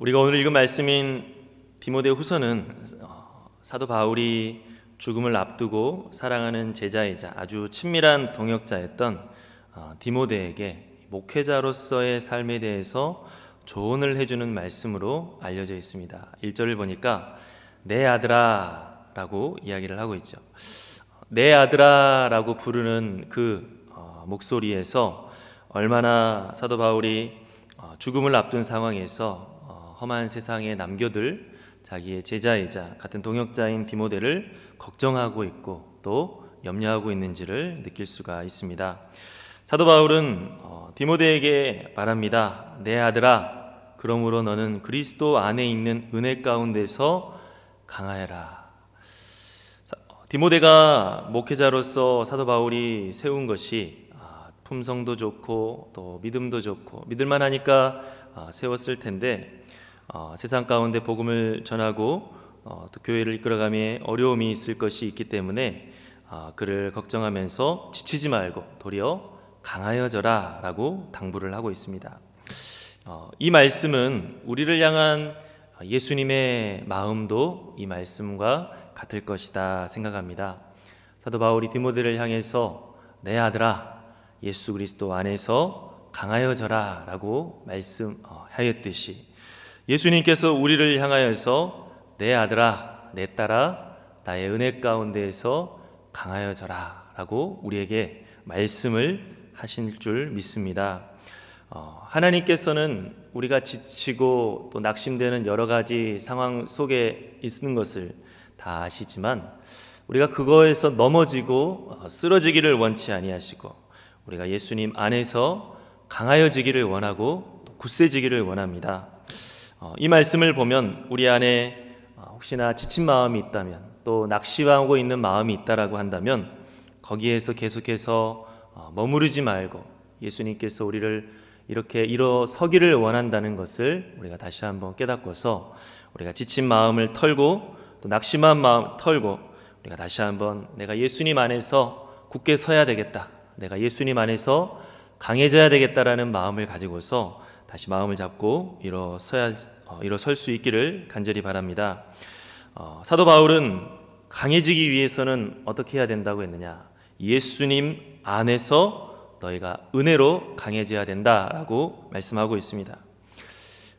우리가 오늘 읽은 말씀인 디모데 후서는 어, 사도 바울이 죽음을 앞두고 사랑하는 제자이자 아주 친밀한 동역자였던 어, 디모데에게 목회자로서의 삶에 대해서 조언을 해주는 말씀으로 알려져 있습니다. 1절을 보니까 내 아들아 라고 이야기를 하고 있죠. 내 아들아 라고 부르는 그 어, 목소리에서 얼마나 사도 바울이 어, 죽음을 앞둔 상황에서 어, 험한 세상에 남겨둘 자기의 제자이자 같은 동역자인 디모데를 걱정하고 있고 또 염려하고 있는지를 느낄 수가 있습니다. 사도 바울은 어, 디모데에게 말합니다. 내 아들아, 그러므로 너는 그리스도 안에 있는 은혜 가운데서 강하여라. 사- 어, 디모데가 목회자로서 사도 바울이 세운 것이 아, 품성도 좋고 또 믿음도 좋고 믿을만 하니까 아, 세웠을 텐데 어, 세상 가운데 복음을 전하고 어, 또 교회를 이끌어감에 어려움이 있을 것이 있기 때문에 아, 그를 걱정하면서 지치지 말고 도리어 강하여져라라고 당부를 하고 있습니다. 어, 이 말씀은 우리를 향한 예수님의 마음도 이 말씀과 같을 것이다 생각합니다. 사도 바울이 디모데를 향해서 내 아들아 예수 그리스도 안에서 강하여져라라고 말씀하였듯이 예수님께서 우리를 향하여서 내 아들아 내 딸아 나의 은혜 가운데에서 강하여져라 라고 우리에게 말씀을 하실 줄 믿습니다. 어, 하나님께서는 우리가 지치고 또 낙심되는 여러 가지 상황 속에 있는 것을 다 아시지만 우리가 그거에서 넘어지고 어, 쓰러지기를 원치 아니하시고 우리가 예수님 안에서 강하여지기를 원하고 또 굳세지기를 원합니다. 어, 이 말씀을 보면 우리 안에 어, 혹시나 지친 마음이 있다면 또 낙심하고 있는 마음이 있다라고 한다면 거기에서 계속해서 어, 머무르지 말고 예수님께서 우리를 이렇게 일어서기를 원한다는 것을 우리가 다시 한번 깨닫고서 우리가 지친 마음을 털고 또 낙심한 마음 털고 우리가 다시 한번 내가 예수님 안에서 굳게 서야 되겠다. 내가 예수님 안에서 강해져야 되겠다라는 마음을 가지고서 다시 마음을 잡고 일어서야 어, 일어설 수 있기를 간절히 바랍니다. 어, 사도 바울은 강해지기 위해서는 어떻게 해야 된다고 했느냐? 예수님 안에서 너희가 은혜로 강해져야 된다라고 말씀하고 있습니다.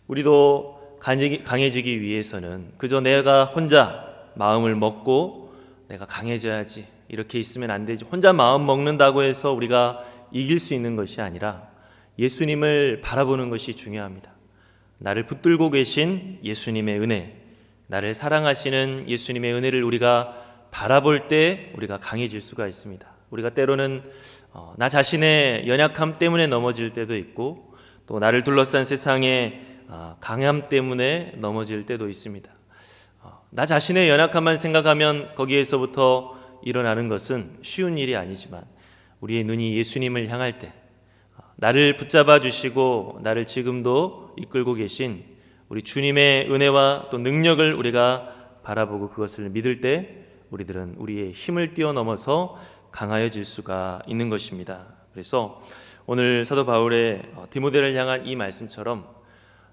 우리도 강해지기, 강해지기 위해서는 그저 내가 혼자 마음을 먹고 내가 강해져야지 이렇게 있으면 안 되지 혼자 마음 먹는다고 해서 우리가 이길 수 있는 것이 아니라 예수님을 바라보는 것이 중요합니다. 나를 붙들고 계신 예수님의 은혜, 나를 사랑하시는 예수님의 은혜를 우리가 바라볼 때 우리가 강해질 수가 있습니다. 우리가 때로는 어, 나 자신의 연약함 때문에 넘어질 때도 있고 또 나를 둘러싼 세상의 어, 강함 때문에 넘어질 때도 있습니다. 어, 나 자신의 연약함만 생각하면 거기에서부터 일어나는 것은 쉬운 일이 아니지만 우리의 눈이 예수님을 향할 때 어, 나를 붙잡아 주시고 나를 지금도 이끌고 계신 우리 주님의 은혜와 또 능력을 우리가 바라보고 그것을 믿을 때 우리들은 우리의 힘을 뛰어넘어서 강하여질 수가 있는 것입니다. 그래서 오늘 사도 바울의 어, 디모데를 향한 이 말씀처럼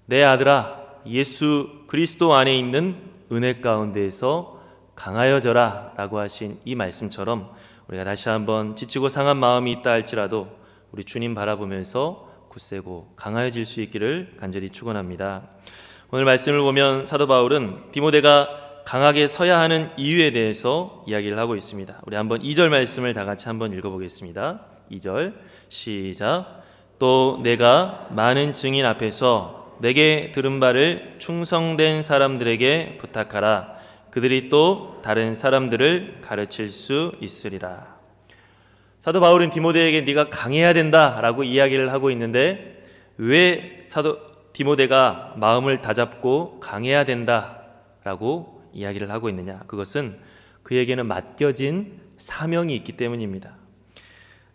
내 아들아 예수 그리스도 안에 있는 은혜 가운데에서 강하여져라라고 하신 이 말씀처럼 우리가 다시 한번 지치고 상한 마음이 있다 할지라도 우리 주님 바라보면서 굳세고 강하여질 수 있기를 간절히 축원합니다. 오늘 말씀을 보면 사도 바울은 디모데가 강하게 서야 하는 이유에 대해서 이야기를 하고 있습니다. 우리 한번 2절 말씀을 다 같이 한번 읽어 보겠습니다. 2절 시작. 또 내가 많은 증인 앞에서 내게 들은 바를 충성된 사람들에게 부탁하라. 그들이 또 다른 사람들을 가르칠 수 있으리라. 사도 바울은 디모데에게 네가 강해야 된다라고 이야기를 하고 있는데 왜 사도 디모데가 마음을 다잡고 강해야 된다라고 이야기를 하고 있느냐? 그것은 그에게는 맡겨진 사명이 있기 때문입니다.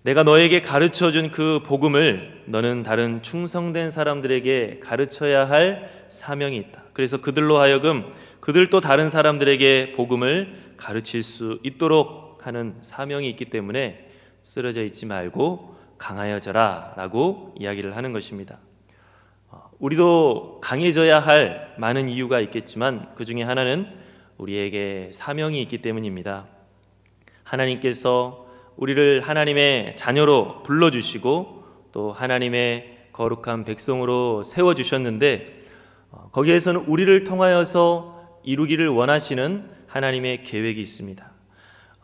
내가 너에게 가르쳐 준 그 복음을 너는 다른 충성된 사람들에게 가르쳐야 할 사명이 있다. 그래서 그들로 하여금 그들도 다른 사람들에게 복음을 가르칠 수 있도록 하는 사명이 있기 때문에 쓰러져 있지 말고 강하여져라 라고 이야기를 하는 것입니다. 어, 우리도 강해져야 할 많은 이유가 있겠지만 그 중에 하나는 우리에게 사명이 있기 때문입니다. 하나님께서 우리를 하나님의 자녀로 불러주시고 또 하나님의 거룩한 백성으로 세워주셨는데 어, 거기에서는 우리를 통하여서 이루기를 원하시는 하나님의 계획이 있습니다.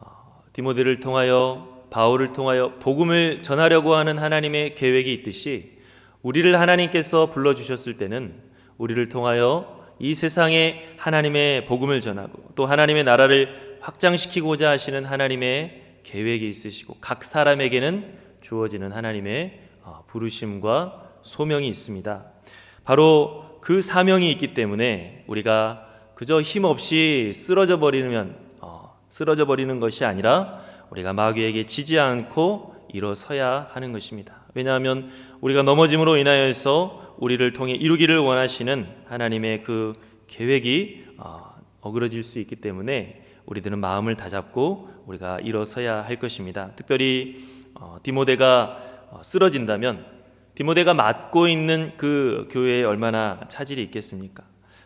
어, 디모데를 통하여 바울을 통하여 복음을 전하려고 하는 하나님의 계획이 있듯이 우리를 하나님께서 불러주셨을 때는 우리를 통하여 이 세상에 하나님의 복음을 전하고 또 하나님의 나라를 확장시키고자 하시는 하나님의 계획이 있으시고 각 사람에게는 주어지는 하나님의 어, 부르심과 소명이 있습니다. 바로 그 사명이 있기 때문에 우리가 그저 힘 없이 쓰러져 버리면 어, 쓰러져 버리는 것이 아니라 우리가 마귀에게 지지 않고 일어서야 하는 것입니다. 왜냐하면 우리가 넘어짐으로 인하여서 우리를 통해 이루기를 원하시는 하나님의 그 계획이 어, 어그러질 수 있기 때문에 우리들은 마음을 다잡고 우리가 일어서야 할 것입니다. 특별히 어, 디모데가 어, 쓰러진다면 디모데가 맡고 있는 그 교회에 얼마나 차질이 있겠습니까?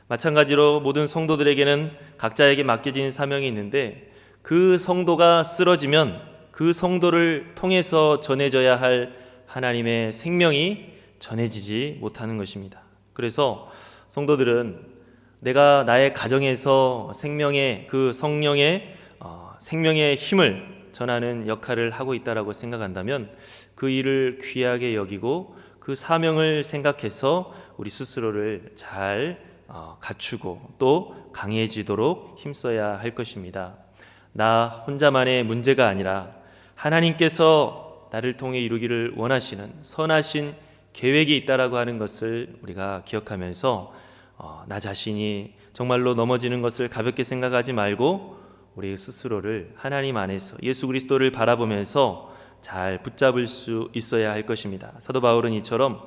마찬가지로 모든 성도들에게는 각자에게 맡겨진 사명이 있는데 그 성도가 쓰러지면 그 성도를 통해서 전해져야 할 하나님의 생명이 전해지지 못하는 것입니다. 그래서 성도들은 내가 나의 가정에서 생명의 그 성령의 어, 생명의 힘을 전하는 역할을 하고 있다라고 생각한다면 그 일을 귀하게 여기고 그 사명을 생각해서 우리 스스로를 잘 어, 갖추고 또 강해지도록 힘써야 할 것입니다. 나 혼자만의 문제가 아니라 하나님께서 나를 통해 이루기를 원하시는 선하신 계획이 있다라고 하는 것을 우리가 기억하면서 어, 나 자신이 정말로 넘어지는 것을 가볍게 생각하지 말고 우리 스스로를 하나님 안에서 예수 그리스도를 바라보면서 잘 붙잡을 수 있어야 할 것입니다. 사도 바울은 이처럼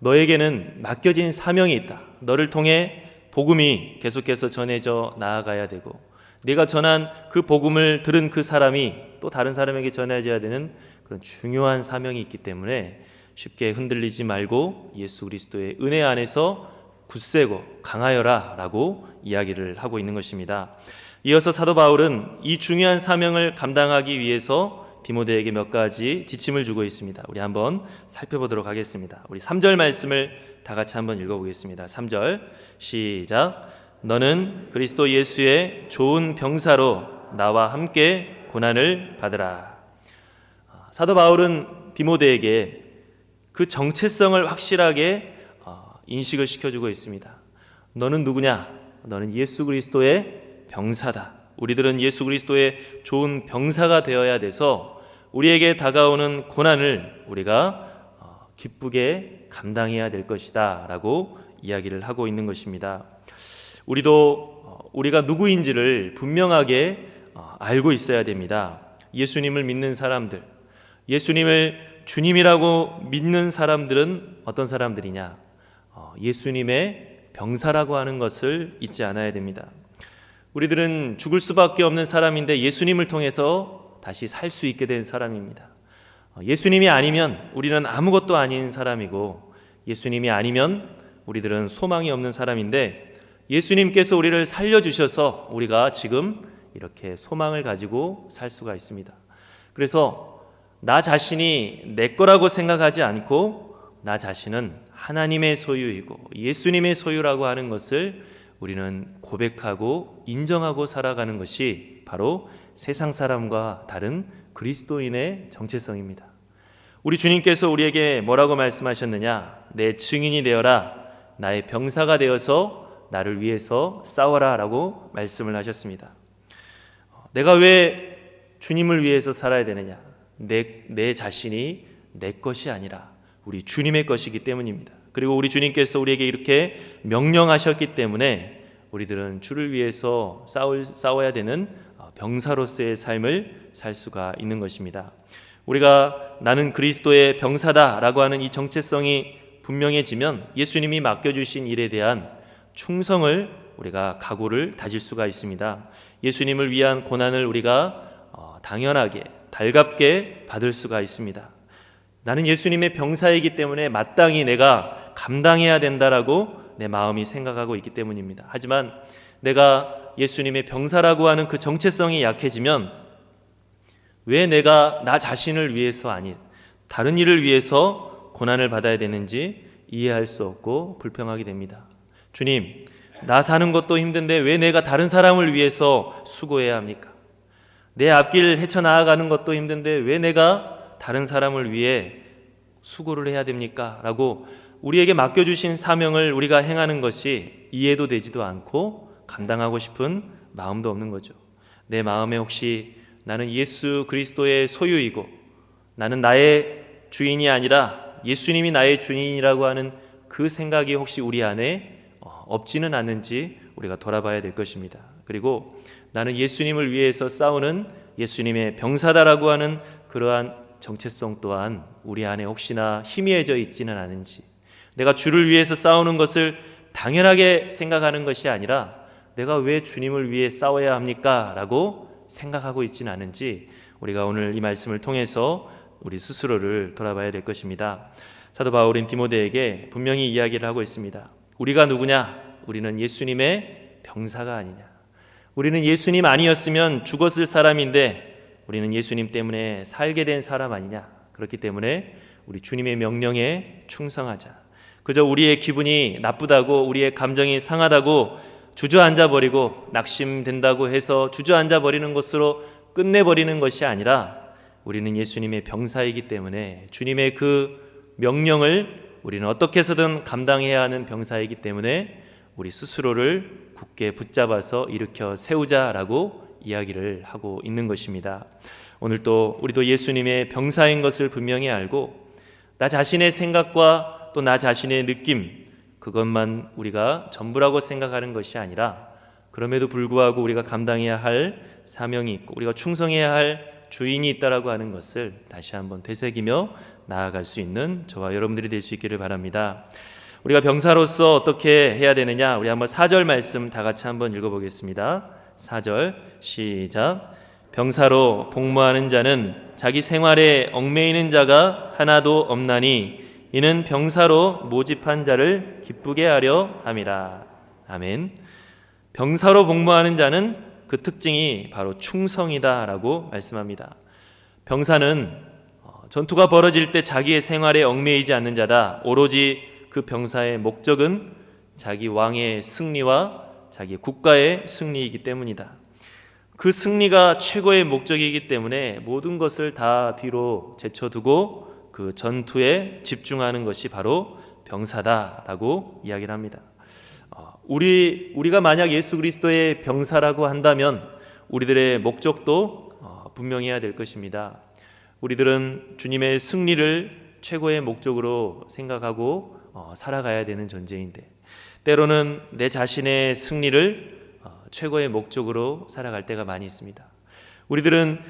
너에게는 맡겨진 사명이 있다. 너를 통해 복음이 계속해서 전해져 나아가야 되고 네가 전한 그 복음을 들은 그 사람이 또 다른 사람에게 전해져야 되는 그런 중요한 사명이 있기 때문에 쉽게 흔들리지 말고 예수 그리스도의 은혜 안에서 굳세고 강하여라 라고 이야기를 하고 있는 것입니다. 이어서 사도 바울은 이 중요한 사명을 감당하기 위해서 디모데에게 몇 가지 지침을 주고 있습니다. 우리 한번 살펴보도록 하겠습니다. 우리 3절 말씀을 다 같이 한번 읽어 보겠습니다. 3절 시작 너는 그리스도 예수의 좋은 병사로 나와 함께 고난을 받으라. 사도 바울은 디모데에게 그 정체성을 확실하게 어, 인식을 시켜주고 있습니다. 너는 누구냐? 너는 예수 그리스도의 병사다. 우리들은 예수 그리스도의 좋은 병사가 되어야 돼서 우리에게 다가오는 고난을 우리가 어, 기쁘게 감당해야 될 것이다 라고 이야기를 하고 있는 것입니다. 우리도 어, 우리가 누구인지를 분명하게 어, 알고 있어야 됩니다. 예수님을 믿는 사람들, 예수님을 주님이라고 믿는 사람들은 어떤 사람들이냐? 어, 예수님의 병사라고 하는 것을 잊지 않아야 됩니다. 우리들은 죽을 수밖에 없는 사람인데 예수님을 통해서 다시 살 수 있게 된 사람입니다. 예수님이 아니면 우리는 아무것도 아닌 사람이고 예수님이 아니면 우리들은 소망이 없는 사람인데 예수님께서 우리를 살려주셔서 우리가 지금 이렇게 소망을 가지고 살 수가 있습니다. 그래서 나 자신이 내 거라고 생각하지 않고 나 자신은 하나님의 소유이고 예수님의 소유라고 하는 것을 우리는 고백하고 인정하고 살아가는 것이 바로 세상 사람과 다른 그리스도인의 정체성입니다. 우리 주님께서 우리에게 뭐라고 말씀하셨느냐? 내 증인이 되어라. 나의 병사가 되어서 나를 위해서 싸워라 라고 말씀을 하셨습니다. 내가 왜 주님을 위해서 살아야 되느냐? 내, 내 자신이 내 것이 아니라 우리 주님의 것이기 때문입니다. 그리고 우리 주님께서 우리에게 이렇게 명령하셨기 때문에 우리들은 주를 위해서 싸울, 싸워야 되는 병사로서의 삶을 살 수가 있는 것입니다. 우리가 나는 그리스도의 병사다라고 하는 이 정체성이 분명해지면 예수님이 맡겨주신 일에 대한 충성을 우리가 각오를 다질 수가 있습니다. 예수님을 위한 고난을 우리가 어, 당연하게 달갑게 받을 수가 있습니다. 나는 예수님의 병사이기 때문에 마땅히 내가 감당해야 된다라고 내 마음이 생각하고 있기 때문입니다. 하지만 내가 예수님의 병사라고 하는 그 정체성이 약해지면 왜 내가 나 자신을 위해서 아닌 다른 일을 위해서 고난을 받아야 되는지 이해할 수 없고 불평하게 됩니다. 주님, 나 사는 것도 힘든데 왜 내가 다른 사람을 위해서 수고해야 합니까? 내 앞길 헤쳐 나아가는 것도 힘든데 왜 내가 다른 사람을 위해 수고를 해야 됩니까? 라고 우리에게 맡겨주신 사명을 우리가 행하는 것이 이해도 되지도 않고 감당하고 싶은 마음도 없는 거죠. 내 마음에 혹시 나는 예수 그리스도의 소유이고 나는 나의 주인이 아니라 예수님이 나의 주인이라고 하는 그 생각이 혹시 우리 안에 어, 없지는 않는지 우리가 돌아봐야 될 것입니다. 그리고 나는 예수님을 위해서 싸우는 예수님의 병사다라고 하는 그러한 정체성 또한 우리 안에 혹시나 희미해져 있지는 않은지 내가 주를 위해서 싸우는 것을 당연하게 생각하는 것이 아니라 내가 왜 주님을 위해 싸워야 합니까? 라고 생각하고 있지는 않은지 우리가 오늘 이 말씀을 통해서 우리 스스로를 돌아봐야 될 것입니다. 사도 바울인 디모데에게 분명히 이야기를 하고 있습니다. 우리가 누구냐? 우리는 예수님의 병사가 아니냐. 우리는 예수님 아니었으면 죽었을 사람인데 우리는 예수님 때문에 살게 된 사람 아니냐. 그렇기 때문에 우리 주님의 명령에 충성하자. 그저 우리의 기분이 나쁘다고 우리의 감정이 상하다고 주저앉아 버리고 낙심된다고 해서 주저앉아 버리는 것으로 끝내 버리는 것이 아니라 우리는 예수님의 병사이기 때문에 주님의 그 명령을 우리는 어떻게 해서든 감당해야 하는 병사이기 때문에 우리 스스로를 굳게 붙잡아서 일으켜 세우자라고 이야기를 하고 있는 것입니다. 오늘 또 우리도 예수님의 병사인 것을 분명히 알고 나 자신의 생각과 또 나 자신의 느낌 그것만 우리가 전부라고 생각하는 것이 아니라 그럼에도 불구하고 우리가 감당해야 할 사명이 있고 우리가 충성해야 할 주인이 있다라고 하는 것을 다시 한번 되새기며 나아갈 수 있는 저와 여러분들이 될 수 있기를 바랍니다. 우리가 병사로서 어떻게 해야 되느냐? 우리 한번 4절 말씀 다 같이 한번 읽어 보겠습니다. 4절 시작. 병사로 복무하는 자는 자기 생활에 얽매이는 자가 하나도 없나니 이는 병사로 모집한 자를 기쁘게 하려 함이라. 아멘. 병사로 복무하는 자는 그 특징이 바로 충성이다라고 말씀합니다. 병사는 어, 전투가 벌어질 때 자기의 생활에 얽매이지 않는 자다. 오로지 그 병사의 목적은 자기 왕의 승리와 자기 국가의 승리이기 때문이다. 그 승리가 최고의 목적이기 때문에 모든 것을 다 뒤로 제쳐두고 그 전투에 집중하는 것이 바로 병사다라고 이야기를 합니다. 어, 우리 우리가 만약 예수 그리스도의 병사라고 한다면 우리들의 목적도 어, 분명해야 될 것입니다. 우리들은 주님의 승리를 최고의 목적으로 생각하고 어, 살아가야 되는 존재인데 때로는 내 자신의 승리를 최고의 목적으로 살아갈 때가 많이 있습니다. 우리들은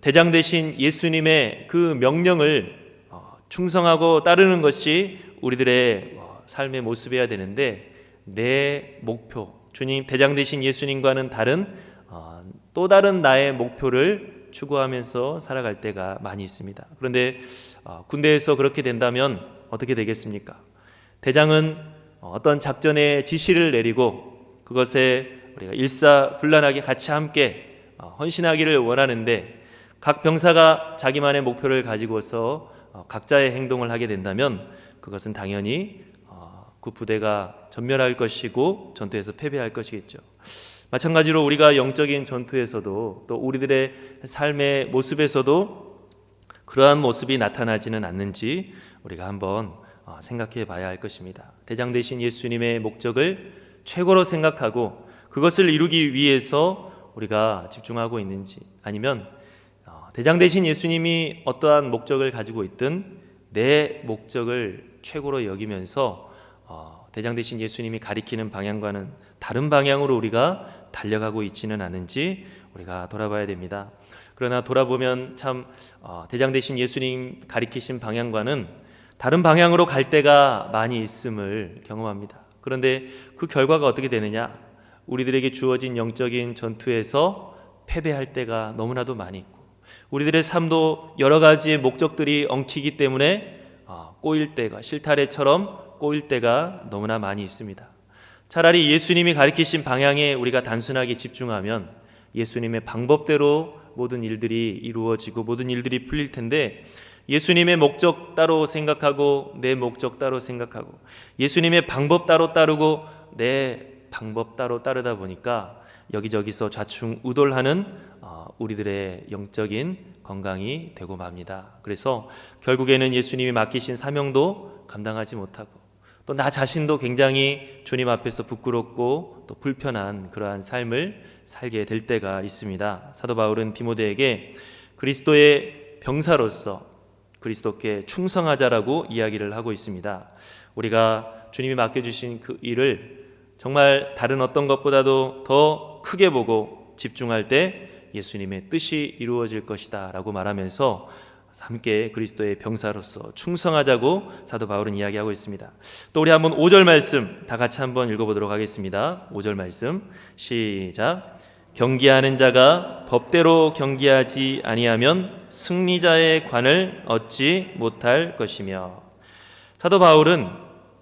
대장 대신 예수님의 그 명령을 충성하고 따르는 것이 우리들의 어, 삶의 모습이어야 되는데 내 목표 주님 대장 되신 예수님과는 다른 어, 또 다른 나의 목표를 추구하면서 살아갈 때가 많이 있습니다. 그런데 어, 군대에서 그렇게 된다면 어떻게 되겠습니까? 대장은 어떤 작전의 지시를 내리고 그것에 우리가 일사불란하게 같이 함께 헌신하기를 원하는데 각 병사가 자기만의 목표를 가지고서 어, 각자의 행동을 하게 된다면 그것은 당연히 어, 그 부대가 전멸할 것이고 전투에서 패배할 것이겠죠. 마찬가지로 우리가 영적인 전투에서도 또 우리들의 삶의 모습에서도 그러한 모습이 나타나지는 않는지 우리가 한번 어, 생각해 봐야 할 것입니다. 대장 대신 예수님의 목적을 최고로 생각하고 그것을 이루기 위해서 우리가 집중하고 있는지 아니면 대장 대신 예수님이 어떠한 목적을 가지고 있든 내 목적을 최고로 여기면서 어, 대장 대신 예수님이 가리키는 방향과는 다른 방향으로 우리가 달려가고 있지는 않은지 우리가 돌아봐야 됩니다. 그러나 돌아보면 참 어, 대장 대신 예수님 가리키신 방향과는 다른 방향으로 갈 때가 많이 있음을 경험합니다. 그런데 그 결과가 어떻게 되느냐? 우리들에게 주어진 영적인 전투에서 패배할 때가 너무나도 많이 있고 우리들의 삶도 여러 가지의 목적들이 엉키기 때문에 아, 꼬일 때가 실타래처럼 꼬일 때가 너무나 많이 있습니다. 차라리 예수님이 가리키신 방향에 우리가 단순하게 집중하면 예수님의 방법대로 모든 일들이 이루어지고 모든 일들이 풀릴 텐데 예수님의 목적 따로 생각하고 내 목적 따로 생각하고 예수님의 방법 따로 따르고 내 방법 따로 따르다 보니까 여기저기서 좌충우돌하는 어, 우리들의 영적인 건강이 되고 맙니다. 그래서 결국에는 예수님이 맡기신 사명도 감당하지 못하고 또 나 자신도 굉장히 주님 앞에서 부끄럽고 또 불편한 그러한 삶을 살게 될 때가 있습니다. 사도 바울은 디모데에게 그리스도의 병사로서 그리스도께 충성하자라고 이야기를 하고 있습니다. 우리가 주님이 맡겨주신 그 일을 정말 다른 어떤 것보다도 더 크게 보고 집중할 때 예수님의 뜻이 이루어질 것이다 라고 말하면서 함께 그리스도의 병사로서 충성하자고 사도 바울은 이야기하고 있습니다. 또 우리 한번 5절 말씀 다 같이 한번 읽어보도록 하겠습니다. 5절 말씀 시작. 경기하는 자가 법대로 경기하지 아니하면 승리자의 관을 얻지 못할 것이며 사도 바울은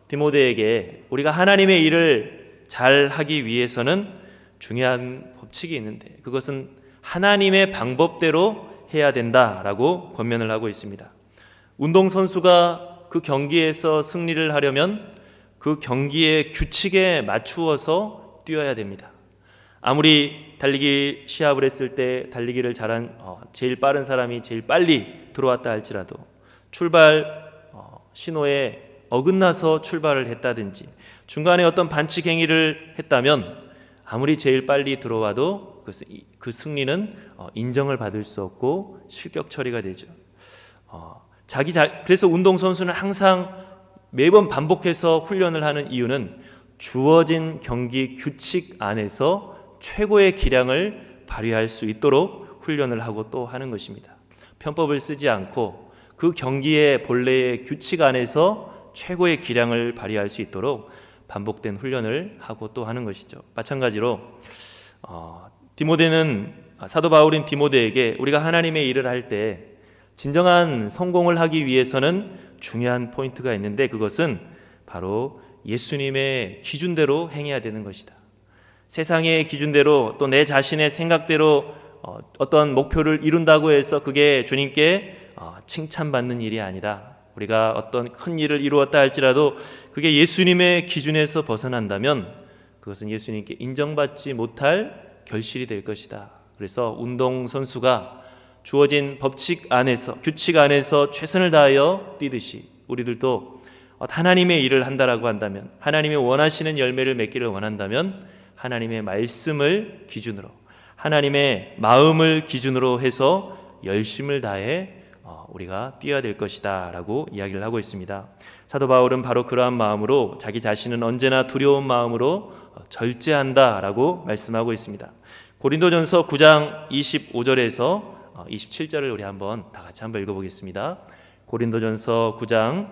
디모데에게 우리가 하나님의 일을 잘 하기 위해서는 중요한 법칙이 있는데 그것은 하나님의 방법대로 해야 된다라고 권면을 하고 있습니다. 운동 선수가 그 경기에서 승리를 하려면 그 경기의 규칙에 맞추어서 뛰어야 됩니다. 아무리 달리기 시합을 했을 때 달리기를 잘한 어, 제일 빠른 사람이 제일 빨리 들어왔다 할지라도 출발 어, 신호에 어긋나서 출발을 했다든지 중간에 어떤 반칙 행위를 했다면 아무리 제일 빨리 들어와도 그 승리는 어, 인정을 받을 수 없고 실격 처리가 되죠. 어, 자기 자, 그래서 운동 선수는 항상 매번 반복해서 훈련을 하는 이유는 주어진 경기 규칙 안에서 최고의 기량을 발휘할 수 있도록 훈련을 하고 또 하는 것입니다. 편법을 쓰지 않고 그 경기의 본래의 규칙 안에서 최고의 기량을 발휘할 수 있도록 반복된 훈련을 하고 또 하는 것이죠. 마찬가지로 어, 디모데는 사도 바울인 디모데에게 우리가 하나님의 일을 할 때 진정한 성공을 하기 위해서는 중요한 포인트가 있는데 그것은 바로 예수님의 기준대로 행해야 되는 것이다. 세상의 기준대로 또 내 자신의 생각대로 어, 어떤 목표를 이룬다고 해서 그게 주님께 어, 칭찬받는 일이 아니다. 우리가 어떤 큰 일을 이루었다 할지라도 그게 예수님의 기준에서 벗어난다면 그것은 예수님께 인정받지 못할 결실이 될 것이다. 그래서 운동 선수가 주어진 법칙 안에서 규칙 안에서 최선을 다하여 뛰듯이 우리들도 하나님의 일을 한다라고 한다면 하나님의 원하시는 열매를 맺기를 원한다면 하나님의 말씀을 기준으로 하나님의 마음을 기준으로 해서 열심을 다해 어, 우리가 뛰어야 될 것이다라고 이야기를 하고 있습니다. 사도 바울은 바로 그러한 마음으로 자기 자신은 언제나 두려운 마음으로 어, 절제한다라고 말씀하고 있습니다. 고린도전서 9장 25절에서 27절을 우리 한번 다 같이 한번 읽어보겠습니다. 고린도전서 9장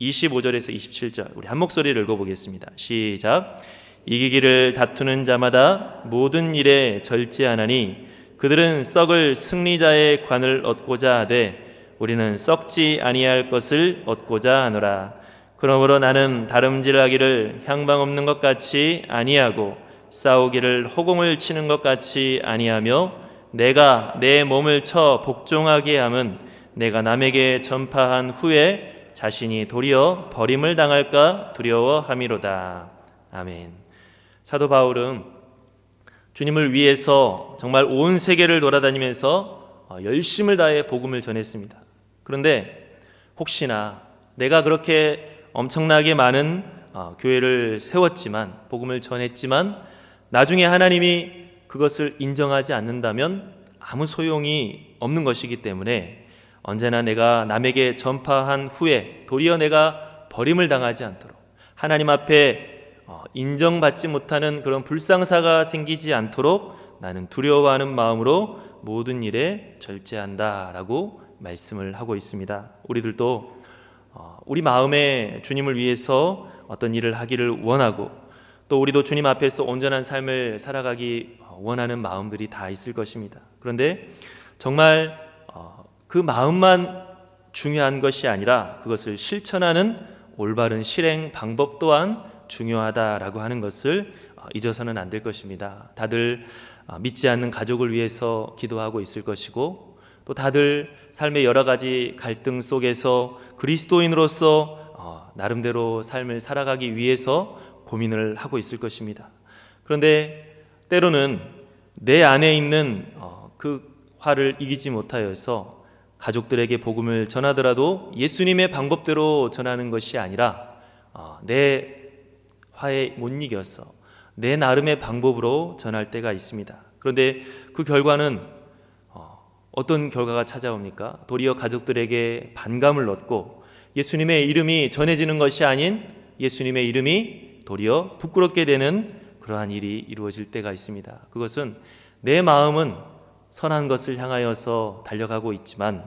25절에서 어, 27절 우리 한 목소리를 읽어보겠습니다. 시작. 이기기를 다투는 자마다 모든 일에 절제하나니 그들은 썩을 승리자의 관을 얻고자 하되 우리는 썩지 아니할 것을 얻고자 하노라. 그러므로 나는 다름질하기를 향방 없는 것 같이 아니하고 싸우기를 허공을 치는 것 같이 아니하며 내가 내 몸을 쳐 복종하게 함은 내가 남에게 전파한 후에 자신이 도리어 버림을 당할까 두려워함이로다. 아멘. 사도 바울은 주님을 위해서 정말 온 세계를 돌아다니면서 어, 열심을 다해 복음을 전했습니다. 그런데 혹시나 내가 그렇게 엄청나게 많은 어, 교회를 세웠지만 복음을 전했지만 나중에 하나님이 그것을 인정하지 않는다면 아무 소용이 없는 것이기 때문에 언제나 내가 남에게 전파한 후에 도리어 내가 버림을 당하지 않도록 하나님 앞에 어, 인정받지 못하는 그런 불상사가 생기지 않도록 나는 두려워하는 마음으로 모든 일에 절제한다라고 말씀을 하고 있습니다. 우리들도 어, 우리 마음에 주님을 위해서 어떤 일을 하기를 원하고 또 우리도 주님 앞에서 온전한 삶을 살아가기 원하는 마음들이 다 있을 것입니다. 그런데 정말 어, 그 마음만 중요한 것이 아니라 그것을 실천하는 올바른 실행 방법 또한 중요하다라고 하는 것을 어, 잊어서는 안 될 것입니다. 다들 어, 믿지 않는 가족을 위해서 기도하고 있을 것이고 또 다들 삶의 여러 가지 갈등 속에서 그리스도인으로서 어, 나름대로 삶을 살아가기 위해서 고민을 하고 있을 것입니다. 그런데 때로는 내 안에 있는 어, 그 화를 이기지 못하여서 가족들에게 복음을 전하더라도 예수님의 방법대로 전하는 것이 아니라 어, 내 화에 못 이겨서 내 나름의 방법으로 전할 때가 있습니다. 그런데 그 결과는 어, 어떤 결과가 찾아옵니까? 도리어 가족들에게 반감을 얻고 예수님의 이름이 전해지는 것이 아닌 예수님의 이름이 도리어 부끄럽게 되는 그러한 일이 이루어질 때가 있습니다. 그것은 내 마음은 선한 것을 향하여서 달려가고 있지만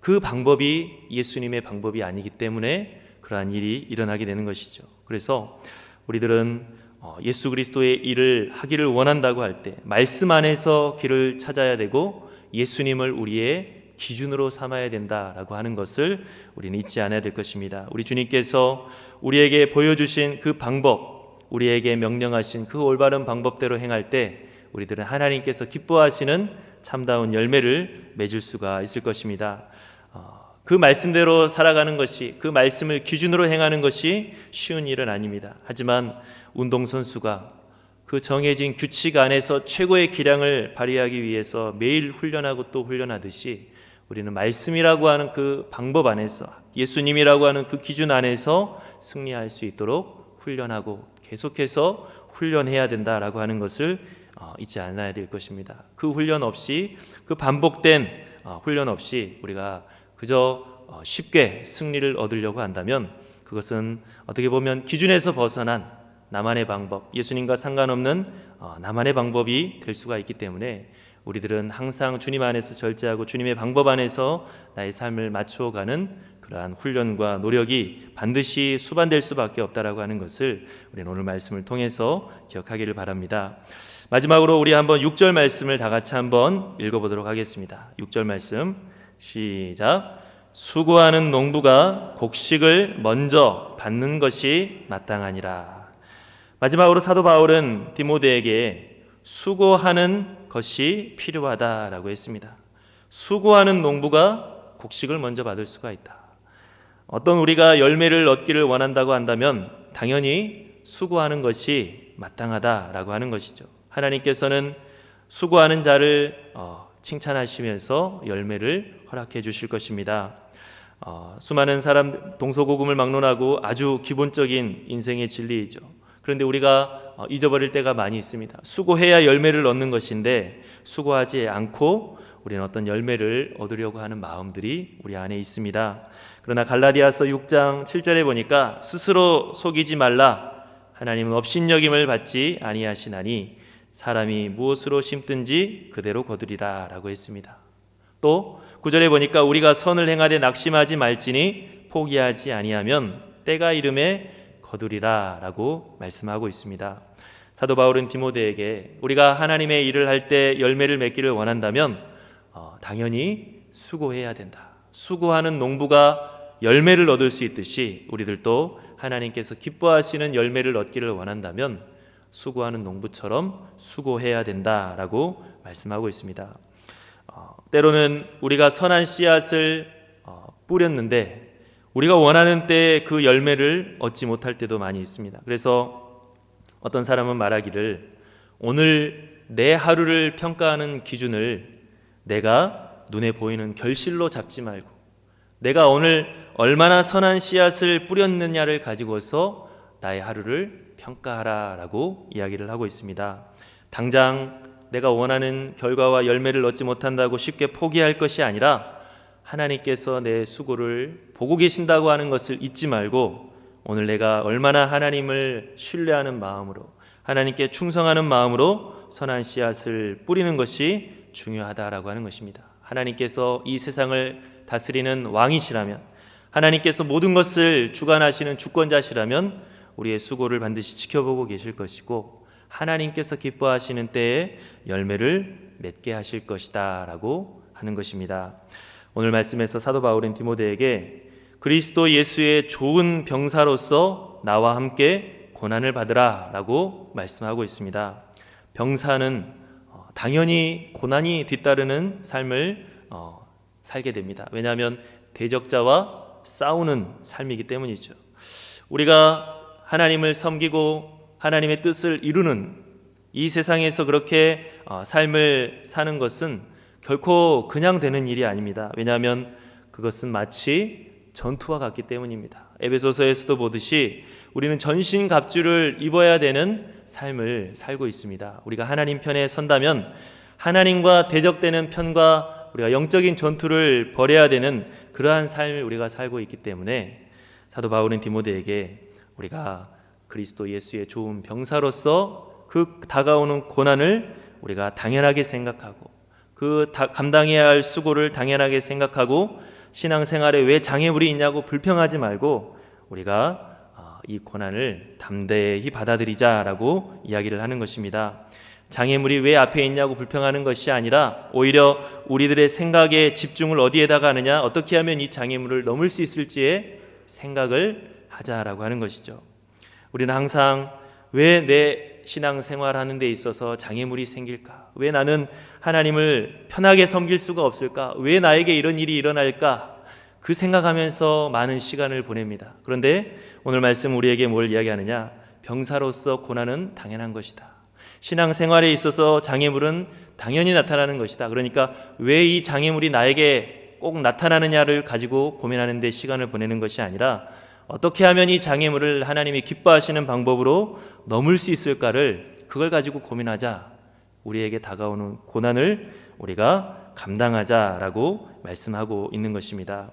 그 방법이 예수님의 방법이 아니기 때문에 그러한 일이 일어나게 되는 것이죠. 그래서 우리들은 어, 예수 그리스도의 일을 하기를 원한다고 할 때 말씀 안에서 길을 찾아야 되고 예수님을 우리의 기준으로 삼아야 된다라고 하는 것을 우리는 잊지 않아야 될 것입니다. 우리 주님께서 우리에게 보여주신 그 방법, 우리에게 명령하신 그 올바른 방법대로 행할 때 우리들은 하나님께서 기뻐하시는 참다운 열매를 맺을 수가 있을 것입니다. 어, 그 말씀대로 살아가는 것이 그 말씀을 기준으로 행하는 것이 쉬운 일은 아닙니다. 하지만 운동선수가 그 정해진 규칙 안에서 최고의 기량을 발휘하기 위해서 매일 훈련하고 또 훈련하듯이 우리는 말씀이라고 하는 그 방법 안에서 예수님이라고 하는 그 기준 안에서 승리할 수 있도록 훈련하고 계속해서 훈련해야 된다라고 하는 것을 어, 잊지 않아야 될 것입니다. 그 훈련 없이 그 반복된 어, 훈련 없이 우리가 그저 어, 쉽게 승리를 얻으려고 한다면 그것은 어떻게 보면 기준에서 벗어난 나만의 방법, 예수님과 상관없는 어, 나만의 방법이 될 수가 있기 때문에 우리들은 항상 주님 안에서 절제하고 주님의 방법 안에서 나의 삶을 맞추어가는 그러한 훈련과 노력이 반드시 수반될 수밖에 없다라고 하는 것을 우리는 오늘 말씀을 통해서 기억하기를 바랍니다. 마지막으로 우리 한번 6절 말씀을 다 같이 한번 읽어보도록 하겠습니다. 6절 말씀 시작. 수고하는 농부가 곡식을 먼저 받는 것이 마땅하니라. 마지막으로 사도 바울은 디모데에게 수고하는 것이 필요하다라고 했습니다. 수고하는 농부가 곡식을 먼저 받을 수가 있다. 어떤 우리가 열매를 얻기를 원한다고 한다면 당연히 수고하는 것이 마땅하다라고 하는 것이죠. 하나님께서는 수고하는 자를 어, 칭찬하시면서 열매를 허락해 주실 것입니다. 어, 수많은 사람 동서고금을 막론하고 아주 기본적인 인생의 진리이죠. 그런데 우리가 어, 잊어버릴 때가 많이 있습니다. 수고해야 열매를 얻는 것인데 수고하지 않고 우리는 어떤 열매를 얻으려고 하는 마음들이 우리 안에 있습니다. 그러나 갈라디아서 6장 7절에 보니까 스스로 속이지 말라 하나님은 업신여김을 받지 아니하시나니 사람이 무엇으로 심든지 그대로 거두리라라고 했습니다. 또 9절에 보니까 우리가 선을 행하되 낙심하지 말지니 포기하지 아니하면 때가 이름에 거두리라라고 말씀하고 있습니다. 사도 바울은 디모데에게 우리가 하나님의 일을 할 때 열매를 맺기를 원한다면 어, 당연히 수고해야 된다. 수고하는 농부가 열매를 얻을 수 있듯이 우리들도 하나님께서 기뻐하시는 열매를 얻기를 원한다면 수고하는 농부처럼 수고해야 된다라고 말씀하고 있습니다. 어, 때로는 우리가 선한 씨앗을 어, 뿌렸는데 우리가 원하는 때에 그 열매를 얻지 못할 때도 많이 있습니다. 그래서 어떤 사람은 말하기를 오늘 내 하루를 평가하는 기준을 내가 눈에 보이는 결실로 잡지 말고 내가 오늘 얼마나 선한 씨앗을 뿌렸느냐를 가지고서 나의 하루를 평가하라라고 이야기를 하고 있습니다. 당장 내가 원하는 결과와 열매를 얻지 못한다고 쉽게 포기할 것이 아니라 하나님께서 내 수고를 보고 계신다고 하는 것을 잊지 말고 오늘 내가 얼마나 하나님을 신뢰하는 마음으로 하나님께 충성하는 마음으로 선한 씨앗을 뿌리는 것이 중요하다라고 하는 것입니다. 하나님께서 이 세상을 다스리는 왕이시라면 하나님께서 모든 것을 주관하시는 주권자시라면 우리의 수고를 반드시 지켜보고 계실 것이고 하나님께서 기뻐하시는 때에 열매를 맺게 하실 것이다라고 하는 것입니다. 오늘 말씀에서 사도 바울은 디모데에게 그리스도 예수의 좋은 병사로서 나와 함께 고난을 받으라라고 말씀하고 있습니다. 병사는 어, 당연히 고난이 뒤따르는 삶을 어, 살게 됩니다. 왜냐하면 대적자와 싸우는 삶이기 때문이죠. 우리가 하나님을 섬기고 하나님의 뜻을 이루는 이 세상에서 그렇게 어, 삶을 사는 것은 결코 그냥 되는 일이 아닙니다. 왜냐하면 그것은 마치 전투와 같기 때문입니다. 에베소서에서도 보듯이 우리는 전신 갑주를 입어야 되는 삶을 살고 있습니다. 우리가 하나님 편에 선다면 하나님과 대적되는 편과 우리가 영적인 전투를 벌여야 되는 그러한 삶을 우리가 살고 있기 때문에 사도 바울은 디모데에게 우리가 그리스도 예수의 좋은 병사로서 그 다가오는 고난을 우리가 당연하게 생각하고 그 다- 감당해야 할 수고를 당연하게 생각하고 신앙생활에 왜 장애물이 있냐고 불평하지 말고 우리가 아, 이 고난을 담대히 받아들이자라고 이야기를 하는 것입니다. 장애물이 왜 앞에 있냐고 불평하는 것이 아니라 오히려 우리들의 생각의 집중을 어디에다가 하느냐 어떻게 하면 이 장애물을 넘을 수 있을지에 생각을 하자라고 하는 것이죠. 우리는 항상 왜 내 신앙 생활 하는 데 있어서 장애물이 생길까? 왜 나는 하나님을 편하게 섬길 수가 없을까? 왜 나에게 이런 일이 일어날까? 그 생각하면서 많은 시간을 보냅니다. 그런데 오늘 말씀 우리에게 뭘 이야기하느냐? 병사로서 고난은 당연한 것이다. 신앙 생활에 있어서 장애물은 당연히 나타나는 것이다. 그러니까 왜 이 장애물이 나에게 꼭 나타나느냐를 가지고 고민하는 데 시간을 보내는 것이 아니라 어떻게 하면 이 장애물을 하나님이 기뻐하시는 방법으로 넘을 수 있을까를 그걸 가지고 고민하자. 우리에게 다가오는 고난을 우리가 감당하자라고 말씀하고 있는 것입니다.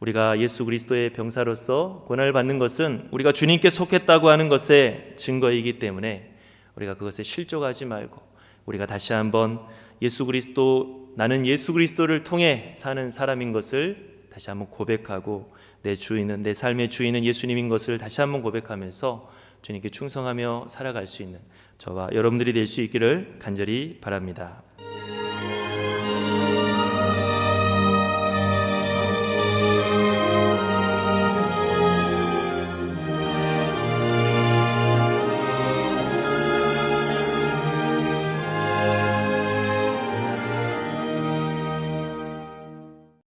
우리가 예수 그리스도의 병사로서 고난을 받는 것은 우리가 주님께 속했다고 하는 것의 증거이기 때문에 우리가 그것에 실족하지 말고 우리가 다시 한번 예수 그리스도 나는 예수 그리스도를 통해 사는 사람인 것을 다시 한번 고백하고 내 주인은 내 삶의 주인은 예수님인 것을 다시 한번 고백하면서 주님께 충성하며 살아갈 수 있는 저와 여러분들이 될 수 있기를 간절히 바랍니다.